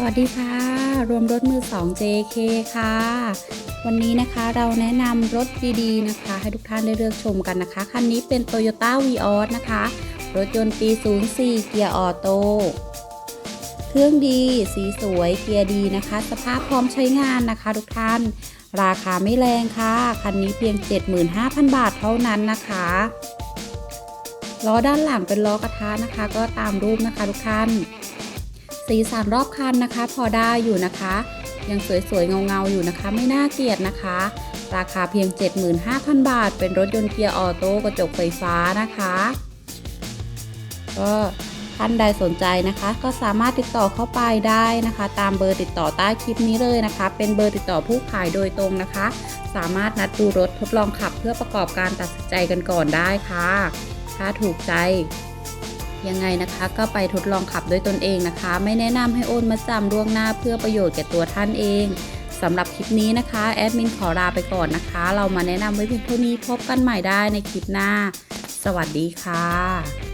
สวัสดีค่ะ รวมรถมือ 2 JK ค่ะ วันนี้นะคะเราแนะนำรถดีๆนะคะ ให้ทุกท่านได้เลือกชมกันนะคะ คันนี้เป็น Toyota v ีออนะคะ รถยนต์ปี 04 เกียร์ออโต้เครื่องดี สีสวย เกียร์ดีนะคะ สภาพพร้อมใช้งานนะคะ ทุกท่าน ราคาไม่แรงค่ะ คันนี้เพียง 75,000 บาทเท่านั้นนะคะล้อด้านหลังเป็นล้อกระทะนะคะ ก็ตามรูปนะคะ ทุกท่าน สีสันรอบคันนะคะ พอได้อยู่นะคะ ยังสวยๆ เงาๆ อยู่นะคะ ไม่น่าเกลียดนะคะ ราคาเพียง 75,000 บาท เป็นรถยนต์เกียร์ออโต้กระจกไฟฟ้านะคะ ก็ท่านใดสนใจนะคะ ก็สามารถติดต่อเข้าไปได้นะคะ ตามเบอร์ติดต่อใต้คลิปนี้เลยนะคะ เป็นเบอร์ติดต่อผู้ขายโดยตรงนะคะ สามารถนัดดูรถทดลองขับเพื่อประกอบการตัดสินใจกันก่อนได้ค่ะ ถ้าถูกใจ ยังไงนะคะก็ไปทดลองขับด้วยตนเองนะคะ ไม่แนะนำให้โอนมาจำล่วงหน้าเพื่อประโยชน์แก่ตัวท่านเองสำหรับคลิปนี้นะคะแอดมินขอลาไปก่อนนะคะ เรามาแนะนำไว้เพียงเท่านี้พบกันใหม่ได้ในคลิปหน้า สวัสดีค่ะ